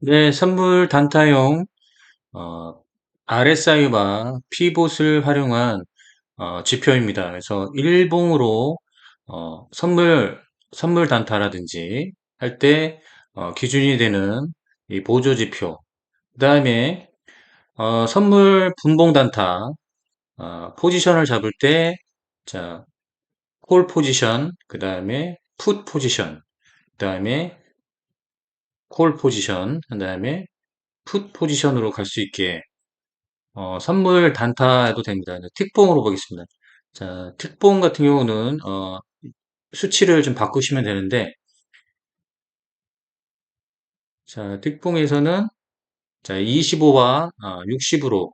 네, 선물 단타용 어, RSI와 피봇을 활용한 어, 지표입니다. 그래서 일봉으로 어, 선물 선물 단타라든지 할 때 어, 기준이 되는 이 보조 지표. 그다음에 어, 선물 분봉 단타 어, 포지션을 잡을 때 자, 콜 포지션, 그다음에 풋 포지션, 그다음에 콜 포지션, 그 다음에 풋 포지션으로 갈 수 있게 어, 선물 단타해도 됩니다. 틱봉으로 보겠습니다. 자, 틱봉 같은 경우는 어, 수치를 좀 바꾸시면 되는데, 자, 틱봉에서는 자, 25와 60으로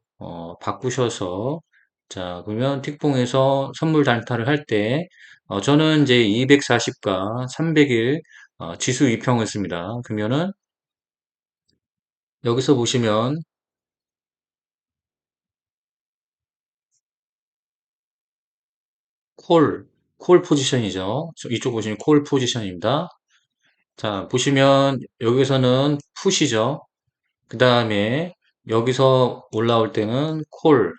바꾸셔서 자, 그러면 틱봉에서 선물 단타를 할 때, 어, 저는 이제 240과 300일 지수 2평을 씁니다. 그러면은 여기서 보시면 콜, 콜 포지션이죠. 이쪽 보시면 콜 포지션입니다. 자, 보시면 여기서는 풋이죠. 그 다음에 여기서 올라올 때는 콜,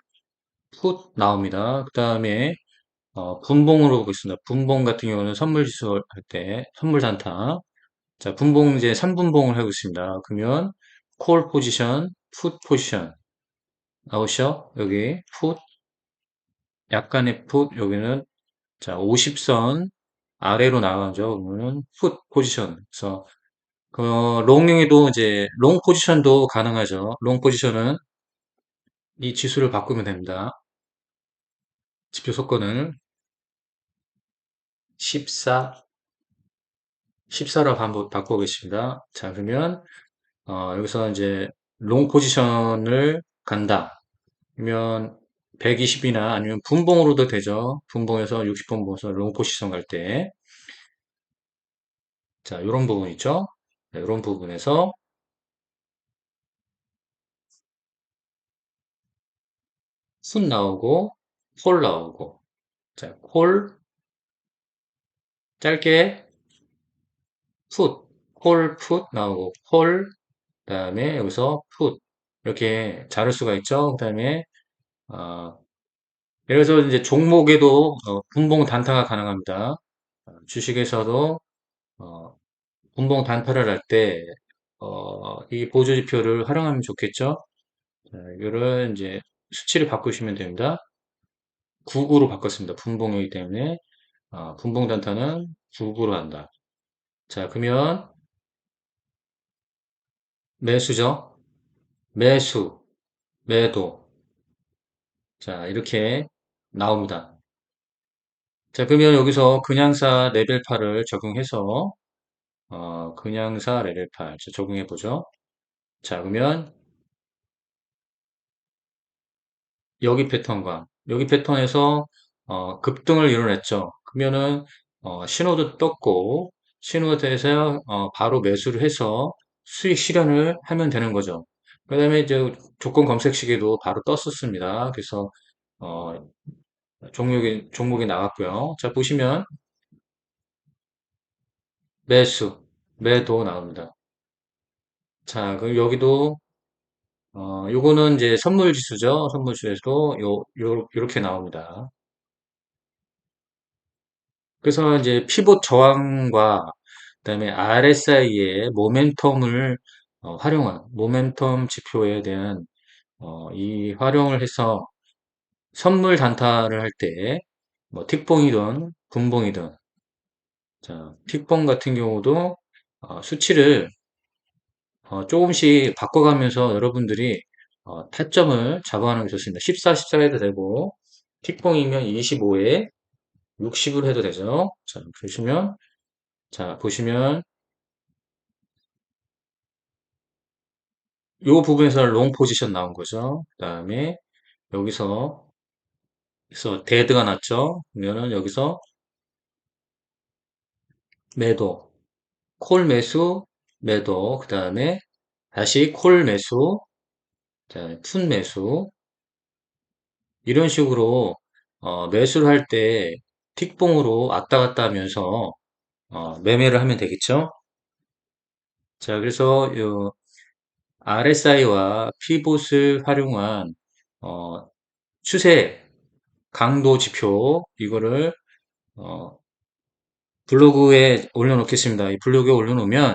풋 나옵니다. 그 다음에 어, 분봉으로 보겠습니다. 분봉 같은 경우는 선물 지수 할 때, 선물 단타. 자, 분봉 이제 3분봉을 하고 있습니다. 그러면 콜 포지션, 풋 포지션 나오시죠? 여기 풋, 약간의 풋, 여기는 자, 50선 아래로 나가죠. 그러면 풋 포지션. 그래서 그 롱용에도 이제 롱 포지션도 가능하죠. 롱 포지션은 이 지수를 바꾸면 됩니다. 지표 속건을 14, 14로 한번 바꿔보겠습니다. 자, 그러면 어, 여기서 이제 롱 포지션을 간다. 그러면 120이나 아니면 분봉으로도 되죠. 분봉에서 60분 모서 롱 포지션 갈 때. 자, 이런 부분 있죠. 이런 부분에서 순 나오고 콜 나오고 자, 콜 짧게 풋, 콜, 풋 나오고 콜, 그 다음에 여기서 풋 이렇게 자를 수가 있죠. 그 다음에 어, 예를 들어서 이제 종목에도 어, 분봉 단타가 가능합니다. 어, 주식에서도 어, 분봉 단타를 할 때, 어, 이 보조지표를 활용하면 좋겠죠. 자, 이거를 이제 수치를 바꾸시면 됩니다. 99로 바꿨습니다. 분봉이기 때문에 어, 분봉 단타는 99로 한다. 자, 그러면 매수죠. 매수, 매도. 자, 이렇게 나옵니다. 자, 그러면 여기서 그냥사 레벨 8을 적용해서 어, 그냥사 레벨 8 적용해 보죠. 자, 그러면 여기 패턴과 여기 패턴에서 어, 급등을 이뤄냈죠. 그러면은 어, 신호도 떴고 신호대에서 어, 바로 매수를 해서 수익 실현을 하면 되는 거죠. 그 다음에 이제 조건 검색 시계도 바로 떴었습니다. 그래서 어, 종목이 종목이 나왔고요. 자, 보시면 매수, 매도 나옵니다. 자, 그럼 여기도 어, 요거는 이제 선물 지수죠. 선물 지수에서도 요, 요, 요렇게 나옵니다. 그래서 이제 피봇 저항과 그 다음에 RSI의 모멘텀을 어, 활용한 모멘텀 지표에 대한 어, 이 활용을 해서 선물 단타를 할 때 뭐 틱봉이든 분봉이든 자, 틱봉 같은 경우도 어, 수치를 어, 조금씩 바꿔가면서 여러분들이 어, 타점을 잡아가는 게 좋습니다. 14, 14 해도 되고 틱봉이면 25에 60으로 해도 되죠. 자, 보시면 자, 보시면 요 부분에서 롱 포지션 나온 거죠. 그 다음에 여기서 그래서 데드가 났죠. 그러면은 여기서 매도, 콜 매수, 매도, 그 다음에 다시 콜 매수, 자, 푼 매수 이런 식으로 어, 매수를 할 때 틱봉으로 왔다 갔다 하면서 어, 매매를 하면 되겠죠. 자, 그래서 요 RSI와 피봇을 활용한 어, 추세 강도 지표 이거를 어, 블로그에 올려놓겠습니다. 이 블로그에 올려놓으면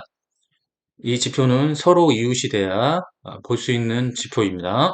이 지표는 서로 이웃이 돼야 볼 수 있는 지표입니다.